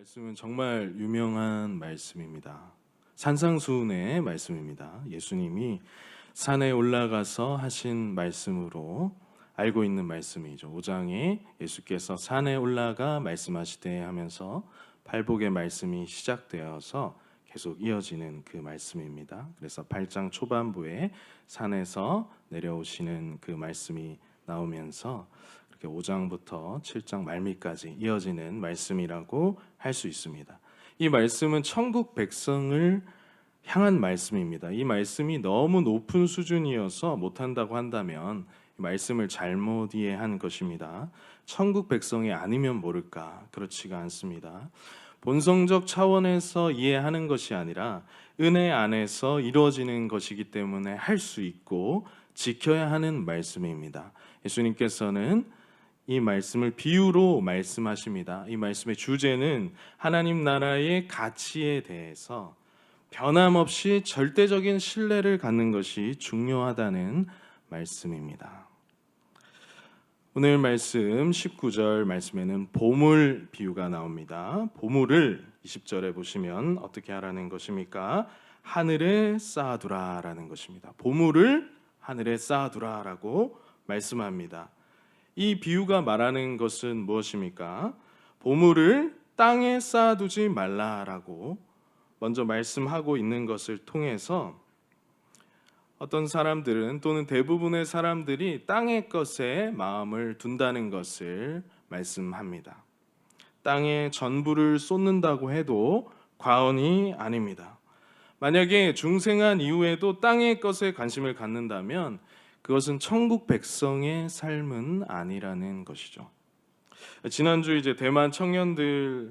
말씀은 정말 유명한 말씀입니다. 산상수훈의 말씀입니다. 예수님이 산에 올라가서 하신 말씀으로 알고 있는 말씀이죠. 5장에 예수께서 산에 올라가 말씀하시되 하면서 팔복의 말씀이 시작되어서 계속 이어지는 그 말씀입니다. 그래서 8장 초반부에 산에서 내려오시는 그 말씀이 나오면서 이렇게 5장부터 7장 말미까지 이어지는 말씀이라고 할 수 있습니다. 이 말씀은 천국 백성을 향한 말씀입니다. 이 말씀이 너무 높은 수준이어서 못한다고 한다면 이 말씀을 잘못 이해한 것입니다. 천국 백성이 아니면 모를까 그렇지가 않습니다. 본성적 차원에서 이해하는 것이 아니라 은혜 안에서 이루어지는 것이기 때문에 할 수 있고 지켜야 하는 말씀입니다. 예수님께서는 이 말씀을 비유로 말씀하십니다. 이 말씀의 주제는 하나님 나라의 가치에 대해서 변함없이 절대적인 신뢰를 갖는 것이 중요하다는 말씀입니다. 오늘 말씀 19절 말씀에는 보물 비유가 나옵니다. 보물을 20절에 보시면 어떻게 하라는 것입니까? 하늘에 쌓아두라라는 것입니다. 보물을 하늘에 쌓아두라라고 말씀합니다. 이 비유가 말하는 것은 무엇입니까? 보물을 땅에 쌓아두지 말라라고 먼저 말씀하고 있는 것을 통해서 어떤 사람들은 또는 대부분의 사람들이 땅의 것에 마음을 둔다는 것을 말씀합니다. 땅에 전부를 쏟는다고 해도 과언이 아닙니다. 만약에 중생한 이후에도 땅의 것에 관심을 갖는다면 그것은 천국 백성의 삶은 아니라는 것이죠. 지난주 이제 대만 청년들이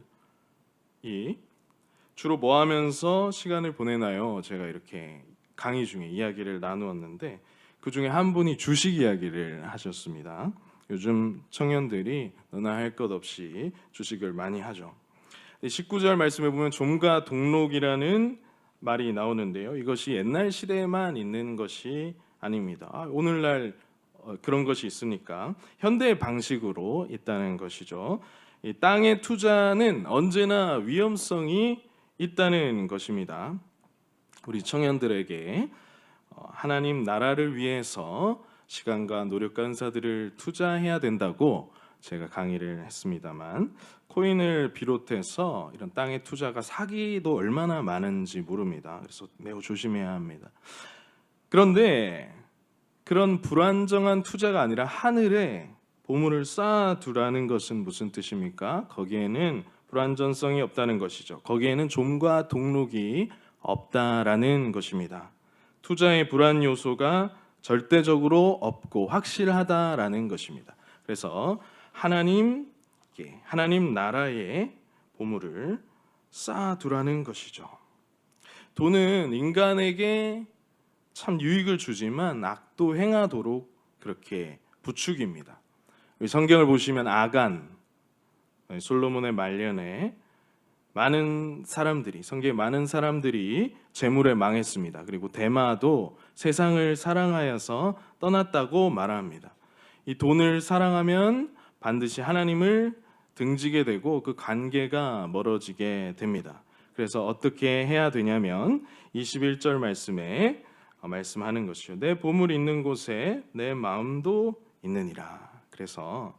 주로 뭐 하면서 시간을 보내나요? 제가 이렇게 강의 중에 이야기를 나누었는데 그 중에 한 분이 주식 이야기를 하셨습니다. 요즘 청년들이 너나 할 것 없이 주식을 많이 하죠. 19절 말씀에 보면 좀과 동록이라는 말이 나오는데요. 이것이 옛날 시대에만 있는 것이 아닙니다. 아, 오늘날 어, 그런 것이 있으니까 현대 방식으로 있다는 것이죠. 이 땅의 투자는 언제나 위험성이 있다는 것입니다. 우리 청년들에게 어, 하나님 나라를 위해서 시간과 노력과 은사들을 투자해야 된다고 제가 강의를 했습니다만 코인을 비롯해서 이런 땅의 투자가 사기도 얼마나 많은지 모릅니다. 그래서 매우 조심해야 합니다. 그런데 그런 불안정한 투자가 아니라 하늘에 보물을 쌓아두라는 것은 무슨 뜻입니까? 거기에는 불안전성이 없다는 것이죠. 거기에는 좀과 동록이 없다라는 것입니다. 투자의 불안 요소가 절대적으로 없고 확실하다라는 것입니다. 그래서 하나님 하나님 나라의 보물을 쌓아두라는 것이죠. 돈은 인간에게 참 유익을 주지만 악도 행하도록 그렇게 부축입니다. 성경을 보시면 아간 솔로몬의 말년에 많은 사람들이 성경에 많은 사람들이 재물에 망했습니다. 그리고 대마도 세상을 사랑하여서 떠났다고 말합니다. 이 돈을 사랑하면 반드시 하나님을 등지게 되고 그 관계가 멀어지게 됩니다. 그래서 어떻게 해야 되냐면 21절 말씀에 말씀하는 것이죠. 내 보물 있는 곳에 내 마음도 있느니라. 그래서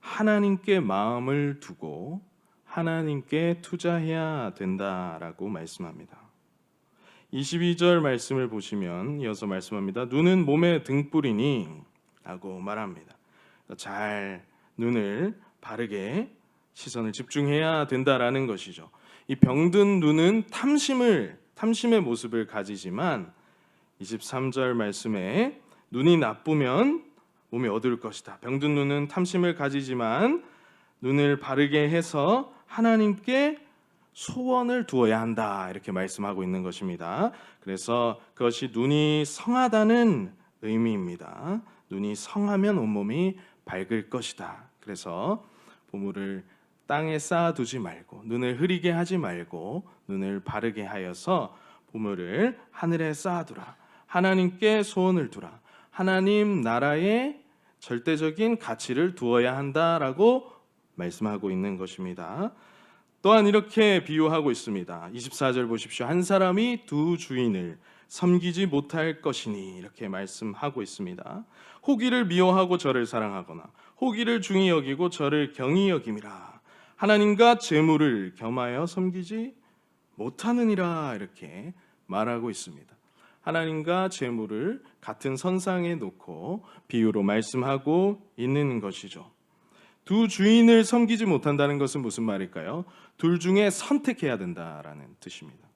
하나님께 마음을 두고 하나님께 투자해야 된다라고 말씀합니다. 22절 말씀을 보시면 이어서 말씀합니다. 눈은 몸의 등불이니 라고 말합니다. 잘 눈을 바르게 시선을 집중해야 된다라는 것이죠. 이 병든 눈은 탐심을 탐심의 모습을 가지지만 23절 말씀에 눈이 나쁘면 몸이 어두울 것이다. 병든 눈은 탐심을 가지지만 눈을 바르게 해서 하나님께 소원을 두어야 한다. 이렇게 말씀하고 있는 것입니다. 그래서 그것이 눈이 성하다는 의미입니다. 눈이 성하면 온몸이 밝을 것이다. 그래서 보물을 땅에 쌓아두지 말고 눈을 흐리게 하지 말고 눈을 바르게 하여서 보물을 하늘에 쌓아두라. 하나님께 소원을 두라. 하나님 나라에 절대적인 가치를 두어야 한다라고 말씀하고 있는 것입니다. 또한 이렇게 비유하고 있습니다. 24절 보십시오. 한 사람이 두 주인을 섬기지 못할 것이니 이렇게 말씀하고 있습니다. 호기를 미워하고 저를 사랑하거나 호기를 중히 여기고 저를 경히 여김이라. 하나님과 재물을 겸하여 섬기지 못하느니라 이렇게 말하고 있습니다. 하나님과 재물을 같은 선상에 놓고 비유로 말씀하고 있는 것이죠. 두 주인을 섬기지 못한다는 것은 무슨 말일까요? 둘 중에 선택해야 된다라는 뜻입니다.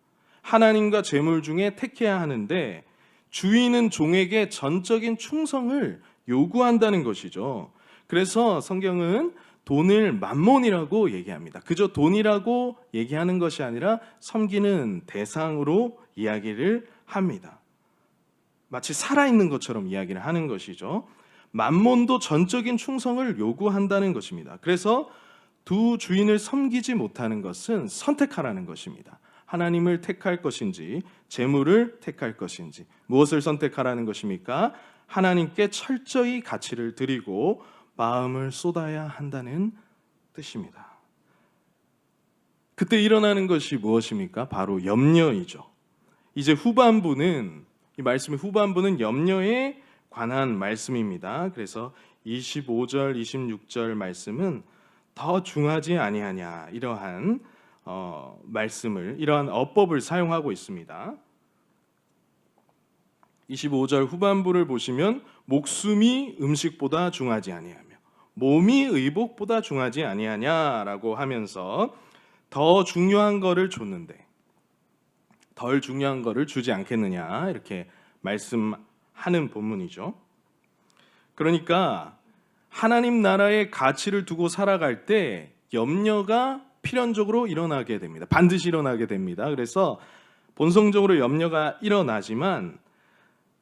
하나님과 재물 중에 택해야 하는데 주인은 종에게 전적인 충성을 요구한다는 것이죠. 그래서 성경은 돈을 만몬이라고 얘기합니다. 그저 돈이라고 얘기하는 것이 아니라 섬기는 대상으로 이야기를 합니다. 마치 살아있는 것처럼 이야기를 하는 것이죠. 만몬도 전적인 충성을 요구한다는 것입니다. 그래서 두 주인을 섬기지 못하는 것은 선택하라는 것입니다. 하나님을 택할 것인지 재물을 택할 것인지 무엇을 선택하라는 것입니까? 하나님께 철저히 가치를 드리고 마음을 쏟아야 한다는 뜻입니다. 그때 일어나는 것이 무엇입니까? 바로 염려이죠. 이제 후반부는 이 말씀의 후반부는 염려에 관한 말씀입니다. 그래서 25절, 26절 말씀은 더 중하지 아니하냐 이러한 어, 말씀을 이러한 어법을 사용하고 있습니다. 25절 후반부를 보시면 목숨이 음식보다 중하지 아니하며 몸이 의복보다 중하지 아니하냐라고 하면서 더 중요한 거를 줬는데 덜 중요한 거를 주지 않겠느냐 이렇게 말씀하는 본문이죠. 그러니까 하나님 나라의 가치를 두고 살아갈 때 염려가 필연적으로 일어나게 됩니다. 반드시 일어나게 됩니다. 그래서 본성적으로 염려가 일어나지만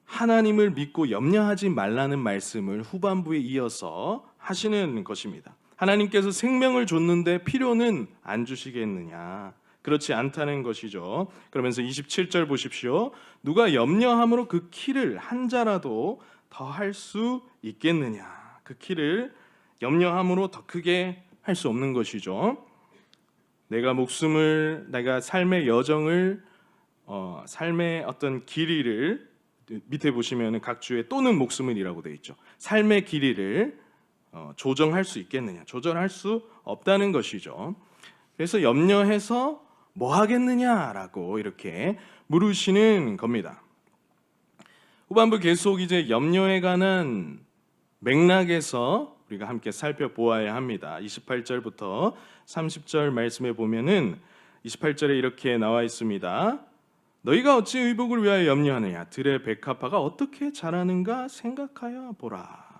하나님을 믿고 염려하지 말라는 말씀을 후반부에 이어서 하시는 것입니다. 하나님께서 생명을 줬는데 필요는 안 주시겠느냐? 그렇지 않다는 것이죠. 그러면서 27절 보십시오. 누가 염려함으로 그 키를 한 자라도 더 할 수 있겠느냐? 그 키를 염려함으로 더 크게 할 수 없는 것이죠. 내가 목숨을 내가 삶의 여정을 어, 삶의 어떤 길이를 밑에 보시면 각 주에 또는 목숨을이라고 되어 있죠. 삶의 길이를 어, 조정할 수 있겠느냐? 조절할 수 없다는 것이죠. 그래서 염려해서 뭐 하겠느냐라고 이렇게 물으시는 겁니다. 후반부 계속 이제 염려에 관한 맥락에서 우리가 함께 살펴보아야 합니다. 28절부터 30절 말씀에 보면은 28절에 이렇게 나와 있습니다. 너희가 어찌 의복을 위하여 염려하느냐? 들의 백합화가 어떻게 자라는가 생각하여 보라.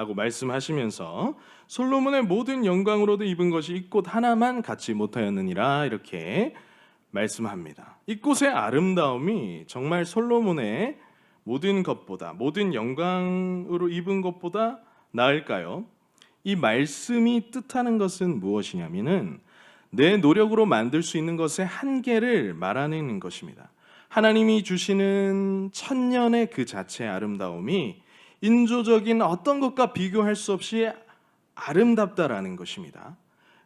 라고 말씀하시면서 솔로몬의 모든 영광으로도 입은 것이 이 꽃 하나만 갖지 못하였느니라 이렇게 말씀합니다. 이 꽃의 아름다움이 정말 솔로몬의 모든 것보다 모든 영광으로 입은 것보다 나을까요? 이 말씀이 뜻하는 것은 무엇이냐면은 내 노력으로 만들 수 있는 것의 한계를 말하는 것입니다. 하나님이 주시는 천년의 그 자체의 아름다움이 인조적인 어떤 것과 비교할 수 없이 아름답다라는 것입니다.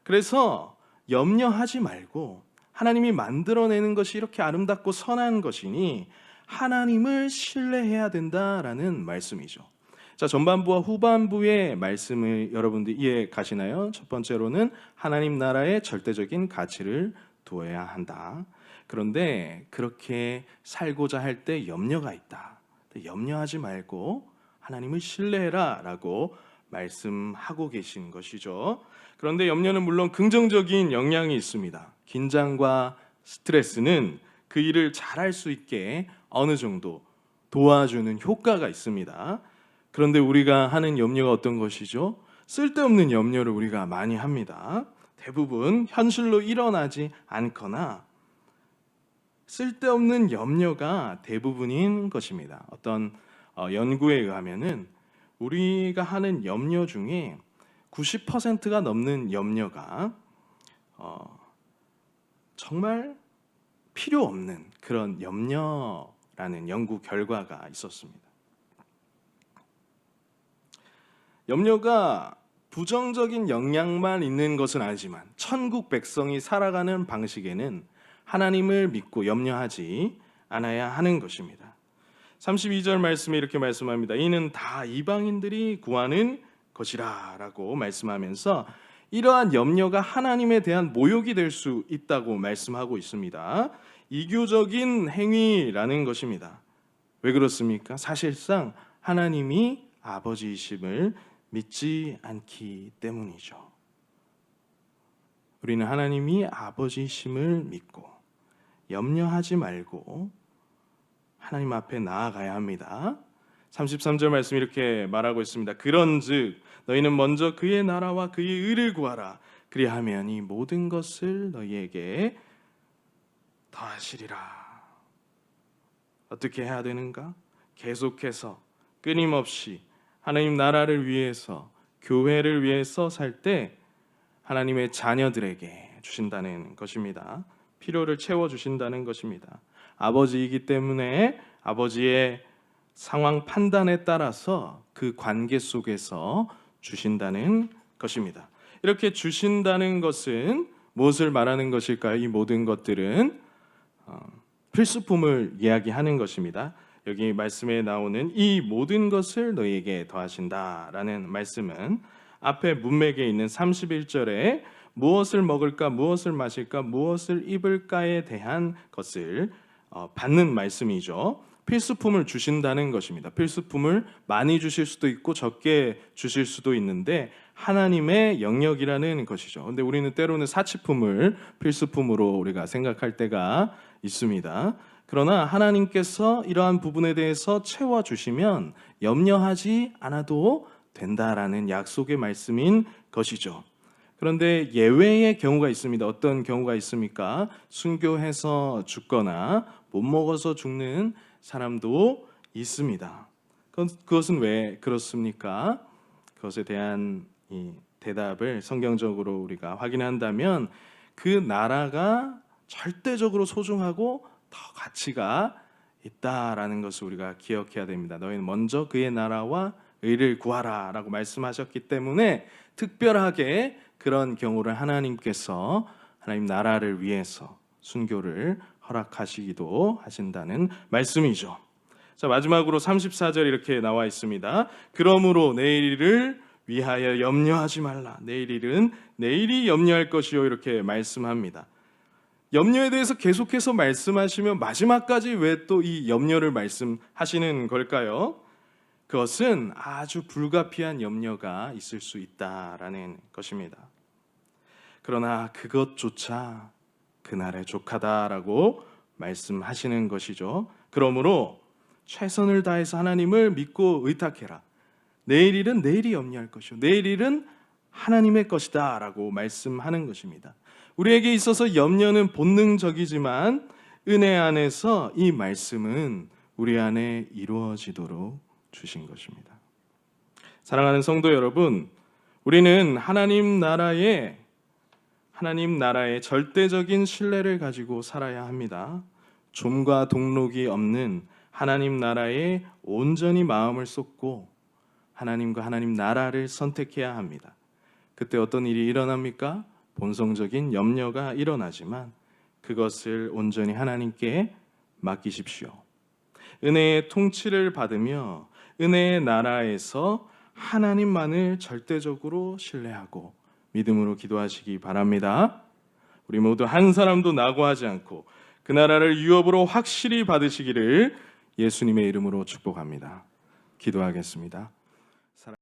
그래서 염려하지 말고 하나님이 만들어내는 것이 이렇게 아름답고 선한 것이니 하나님을 신뢰해야 된다라는 말씀이죠. 자, 전반부와 후반부의 말씀을 여러분들 이해 가시나요? 첫 번째로는 하나님 나라의 절대적인 가치를 두어야 한다. 그런데 그렇게 살고자 할 때 염려가 있다. 염려하지 말고 하나님을 신뢰해라라고 말씀하고 계신 것이죠. 그런데 염려는 물론 긍정적인 영향이 있습니다. 긴장과 스트레스는 그 일을 잘할 수 있게 어느 정도 도와주는 효과가 있습니다. 그런데 우리가 하는 염려가 어떤 것이죠? 쓸데없는 염려를 우리가 많이 합니다. 대부분 현실로 일어나지 않거나 쓸데없는 염려가 대부분인 것입니다. 어떤 어, 연구에 의하면은 우리가 하는 염려 중에 90%가 넘는 염려가 어, 정말 필요 없는 그런 염려라는 연구 결과가 있었습니다. 염려가 부정적인 영향만 있는 것은 아니지만 천국 백성이 살아가는 방식에는 하나님을 믿고 염려하지 않아야 하는 것입니다. 32절 말씀에 이렇게 말씀합니다. 이는 다 이방인들이 구하는 것이라라고 말씀하면서 이러한 염려가 하나님에 대한 모욕이 될 수 있다고 말씀하고 있습니다. 이교적인 행위라는 것입니다. 왜 그렇습니까? 사실상 하나님이 아버지이심을 믿지 않기 때문이죠. 우리는 하나님이 아버지이심을 믿고 염려하지 말고 하나님 앞에 나아가야 합니다. 33절 말씀 이렇게 말하고 있습니다. 그런즉 너희는 먼저 그의 나라와 그의 의를 구하라. 그리하면 이 모든 것을 너희에게 더하시리라. 어떻게 해야 되는가? 계속해서 끊임없이 하나님 나라를 위해서 교회를 위해서 살 때 하나님의 자녀들에게 주신다는 것입니다. 필요를 채워 주신다는 것입니다. 아버지이기 때문에 아버지의 상황 판단에 따라서 그 관계 속에서 주신다는 것입니다. 이렇게 주신다는 것은 무엇을 말하는 것일까요? 이 모든 것들은 어, 필수품을 이야기하는 것입니다. 여기 말씀에 나오는 이 모든 것을 너희에게 더하신다라는 말씀은 앞에 문맥에 있는 31절에 무엇을 먹을까, 무엇을 마실까, 무엇을 입을까에 대한 것을 어, 받는 말씀이죠. 필수품을 주신다는 것입니다. 필수품을 많이 주실 수도 있고 적게 주실 수도 있는데 하나님의 영역이라는 것이죠. 근데 우리는 때로는 사치품을 필수품으로 우리가 생각할 때가 있습니다. 그러나 하나님께서 이러한 부분에 대해서 채워 주시면 염려하지 않아도 된다라는 약속의 말씀인 것이죠. 그런데 예외의 경우가 있습니다. 어떤 경우가 있습니까? 순교해서 죽거나 못 먹어서 죽는 사람도 있습니다. 그것은 왜 그렇습니까? 그것에 대한 이 대답을 성경적으로 우리가 확인한다면 그 나라가 절대적으로 소중하고 더 가치가 있다라는 것을 우리가 기억해야 됩니다. 너희는 먼저 그의 나라와 의를 구하라라고 말씀하셨기 때문에 특별하게 그런 경우를 하나님께서 하나님 나라를 위해서 순교를 허락하시기도 하신다는 말씀이죠. 자, 마지막으로 34절 이렇게 나와 있습니다. 그러므로 내일을 위하여 염려하지 말라. 내일 일은 내일이 염려할 것이요 이렇게 말씀합니다. 염려에 대해서 계속해서 말씀하시면 마지막까지 왜 또 이 염려를 말씀하시는 걸까요? 그것은 아주 불가피한 염려가 있을 수 있다라는 것입니다. 그러나 그것조차 그날의 족하다라고 말씀하시는 것이죠. 그러므로 최선을 다해서 하나님을 믿고 의탁해라. 내일 일은 내일이 염려할 것이요. 내일 일은 하나님의 것이다 라고 말씀하는 것입니다. 우리에게 있어서 염려는 본능적이지만 은혜 안에서 이 말씀은 우리 안에 이루어지도록 주신 것입니다. 사랑하는 성도 여러분, 우리는 하나님 나라의 하나님 나라의 절대적인 신뢰를 가지고 살아야 합니다. 좀과 동록이 없는 하나님 나라에 온전히 마음을 쏟고 하나님과 하나님 나라를 선택해야 합니다. 그때 어떤 일이 일어납니까? 본성적인 염려가 일어나지만 그것을 온전히 하나님께 맡기십시오. 은혜의 통치를 받으며 은혜의 나라에서 하나님만을 절대적으로 신뢰하고 믿음으로 기도하시기 바랍니다. 우리 모두 한 사람도 낙오하지 않고 그 나라를 유업으로 확실히 받으시기를 예수님의 이름으로 축복합니다. 기도하겠습니다.